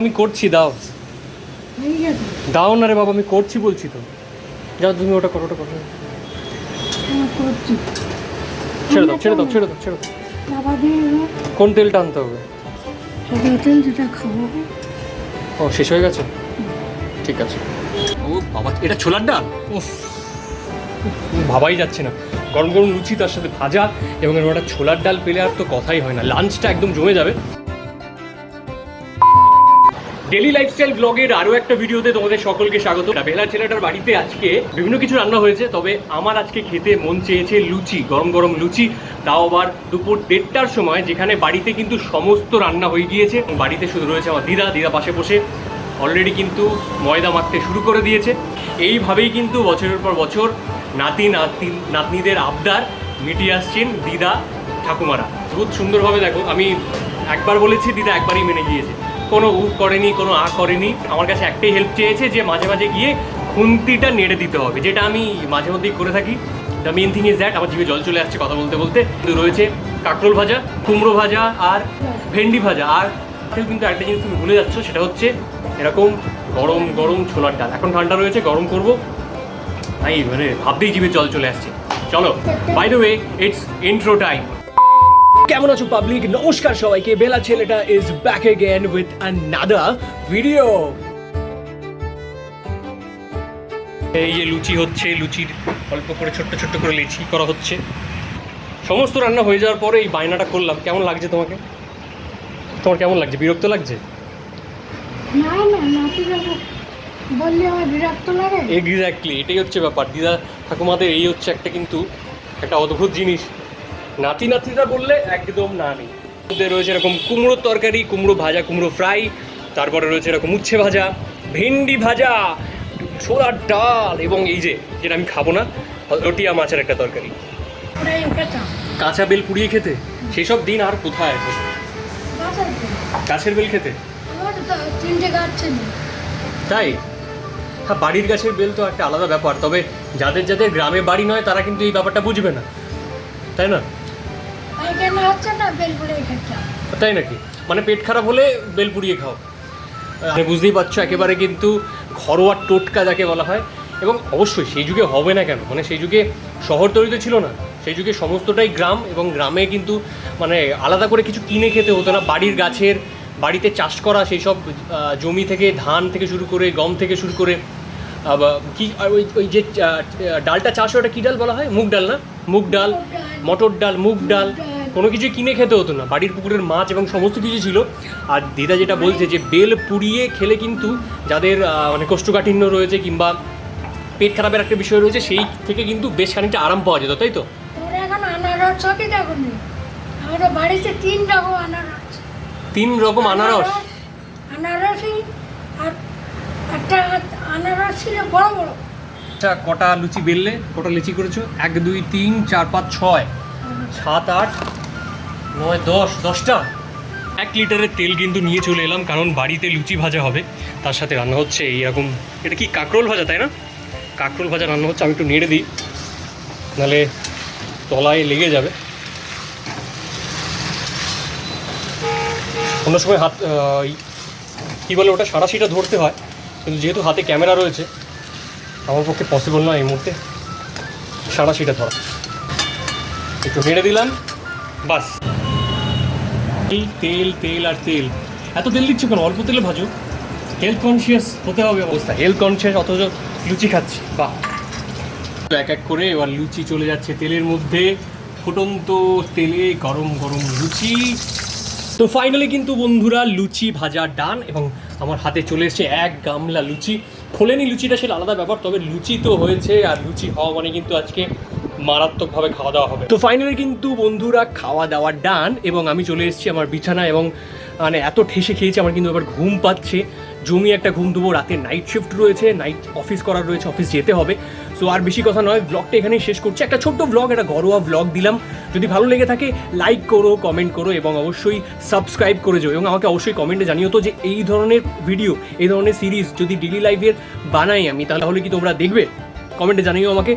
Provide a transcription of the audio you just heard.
আমি করছি, দাও। দাও না রে বাবা, আমি করছি বলছি তো। যাও, তুমি ওটা করো ওটা করো। ছেড়ে দাও ছেড়ে দাও ছেড়ে দাও ছেড়ে দাও। কোন তেলটা আনতে হবে? তেল যেটা খাব ও, শেষ হয়ে গেছে? ঠিক আছে। ও বাবা, এটা ছোলার ডাল? ভাবাই যাচ্ছে না। গরম গরম লুচি, তার সাথে ভাজা, এবং একটা ছোলার ডাল পেলে আর তো কথাই হয় না। লাঞ্চটা একদম জমে যাবে। ডেলি লাইফস্টাইল ব্লগের আরও একটা ভিডিওতে তোমাদের সকলকে স্বাগত। বেলা ছেলেটার বাড়িতে আজকে বিভিন্ন কিছু রান্না হয়েছে, তবে আমার আজকে খেতে মন চেয়েছে লুচি, গরম গরম লুচি। তাও আবার দুপুর দেড়টার সময়, যেখানে বাড়িতে কিন্তু সমস্ত রান্না হয়ে গিয়েছে। বাড়িতে শুধু রয়েছে আমার দিদা দিদা পাশে বসে অলরেডি কিন্তু ময়দা মাখতে শুরু করে দিয়েছে। এইভাবেই কিন্তু বছরের পর বছর নাতি নাতি, নাতনিদের আবদার মিটিয়ে আসছেন দিদা ঠাকুমারা। বহুত সুন্দরভাবে দেখো, আমি একবার বলেছি, দিদা একবারই মেনে গিয়েছে। কোনো উ করেনি, কোনো আ করেনি। আমার কাছে একটাই হেল্প চেয়েছে যে মাঝে মাঝে গিয়ে খুন্তিটা নেড়ে দিতে হবে, যেটা আমি মাঝে মধ্যেই করে থাকি। The main thing is that আমার জিভে জল চলে আসছে কথা বলতে বলতে। কিন্তু রয়েছে কাঁকরোল ভাজা, কুমড়ো ভাজা আর ভেন্ডি ভাজা। আর কিন্তু একটা জিনিস তুমি ভুলে যাচ্ছ, সেটা হচ্ছে এরকম গরম গরম ছোলার ডাল। এখন ঠান্ডা রয়েছে, গরম করব। তাই মানে ভাবতেই জিভে জল চলে আসছে। চলো by the way it's intro time কেমন আছো পাবলিক নমস্কার সবাইকে। বেলা ছেলেটা is back again with another video এই যে লুচি হচ্ছে লুচির অল্প করে ছোট্ট ছোট্ট করে লিচি করা হচ্ছে। সমস্ত রান্না হয়ে যাওয়ার পরে এই বায়নাটা করলাম। কেমন লাগছে তোমাকে? তোমার কেমন লাগছে? বিরক্ত লাগছে? না না নাতি বললে আমার বিরক্ত লাগে? এক্স্যাক্টলি এটাই হচ্ছে ব্যাপার। দিদা ঠাকুমাদের এই হচ্ছে একটা কিন্তু একটা অদ্ভুত জিনিস। নাতি নাতিরা বললে একদম না নেই। মধ্যে রয়েছে এরকম কুমড়োর তরকারি, কুমড়ো ভাজা, কুমড়ো ফ্রাই, তারপরে রয়েছে এরকম উচ্ছে ভাজা, ভেন্ডি ভাজা, ছোলার ডাল এবং এই যে, যেটা আমি খাব না রটিয়া মাছের একটা তরকারি। কাঁচা বেল পুড়িয়ে খেতে? সেই সব দিন আর কোথায় গাছের বেল খেতে? তাই? হ্যাঁ বাড়ির গাছের বেল তো একটা আলাদা ব্যাপার, তবে যাদের যাদের গ্রামে বাড়ি নয় তারা কিন্তু এই ব্যাপারটা বুঝবে না। তাই না? তাই নাকি? মানে পেট খারাপ হলে বেল পুড়িয়ে খাও মানে বুঝতেই পারছ, একেবারে কিন্তু ঘরোয়া টোটকা যাকে বলা হয়। এবং অবশ্যই সেই যুগে হবে না কেন? মানে সেই যুগে শহর তৈরি তো ছিল না। সেই যুগে সমস্তটাই গ্রাম এবং গ্রামে কিন্তু মানে আলাদা করে কিছু কিনে খেতে হতো না। বাড়ির গাছের, বাড়িতে চাষ করা, সেই সব জমি থেকে ধান থেকে শুরু করে, গম থেকে শুরু করে কি ওই ওই যে ডালটা চাষ হয়, ওটা কী ডাল বলা হয়? মুগ ডাল না? মুগ ডাল মটর ডাল মুগ ডাল কোনো কিছু কিনে খেতে হতো না। বাড়ির পুকুরের মাছ এবং সমস্ত কিছু ছিল। আর দিদা যেটা বলছে যে বেল পুড়িয়ে খেলে কিন্তু যাদের মানে কোষ্ঠকাঠিন্য রয়েছে কিংবা পেট খারাপের একটা বিষয় রয়েছে সেই থেকে কিন্তু বেশ খানিকটা আরাম পাওয়া যেত তাই তো? এখন আনারস সবই দেখো আমাদের বাড়িতে তিন রকম আনারস। তিন রকম আনারস আনারসই আর একটা আনারস ছিল বড় বড়। আচ্ছা কটা লুচি বেললে, কটা লুচি করেছ? এক, দুই, তিন, চার, পাঁচ, ছয়, সাত, আট, নয়, দশ, দশটা। এক লিটারের তেল কিন্তু নিয়ে চলে এলাম, কারণ বাড়িতে লুচি ভাজা হবে। তার সাথে রান্না হচ্ছে এইরকম, এটা কি কাঁকরোল ভাজা, তাই না? কাঁকরোল ভাজা রান্না হচ্ছে, আমি একটু নেড়ে দিই, নাহলে তলায় লেগে যাবে। অন্য সময় হাত কী বলে ওটা, সাঁড়াশিটা ধরতে হয়, কিন্তু যেহেতু হাতে ক্যামেরা রয়েছে আমার পক্ষে পসিবল নয় এই মুহূর্তে। সারা সাঁড়াশিটা ধরা। একটু নেড়ে দিলাম, বাস। তেল তেল তেল আর তেল। এত তেল দিচ্ছ কেন? অল্প তেলে ভাজো। হেলথ কনসিয়াস হতে হবে অবস্থা। হেলথ কনসিয়াস অথচ লুচি খাচ্ছি। বাহ। এক এক করে এবার লুচি চলে যাচ্ছে তেলের মধ্যে। ফুটন্ত তেলে গরম গরম লুচি। তো ফাইনালি কিন্তু বন্ধুরা, লুচি ভাজা ডান এবং আমার হাতে চলে এসেছে এক গামলা লুচি। খোলেনি লুচিটা সেটা আলাদা ব্যাপার, তবে লুচি তো হয়েছে আর লুচি হওয়া মানে কিন্তু আজকে মারাত্মকভাবে খাওয়া দাওয়া হবে। তো ফাইনালি কিন্তু বন্ধুরা খাওয়া দাওয়া ডান এবং আমি চলে এসেছি আমার বিছানা এবং মানে এত ঠেসে খেয়েছি আমার কিন্তু এবার ঘুম পাচ্ছে। জমি একটা ঘুম দেবো, রাতে নাইট শিফট রয়েছে নাইট অফিস করার রয়েছে অফিস যেতে হবে। সো আর বেশি কথা নয় ব্লগটা এখানেই শেষ করছি। একটা ছোট্ট ব্লগ একটা ঘরোয়া ব্লগ দিলাম। যদি ভালো লেগে থাকে লাইক করো কমেন্ট করো এবং অবশ্যই সাবস্ক্রাইব করে যাও এবং আমাকে অবশ্যই কমেন্টে জানিও তো যে এই ধরনের ভিডিও এই ধরনের সিরিজ যদি ডেলি লাইফের বানাই আমি, তাহলে কি তোমরা দেখবে? কমেন্টে জানিও আমাকে।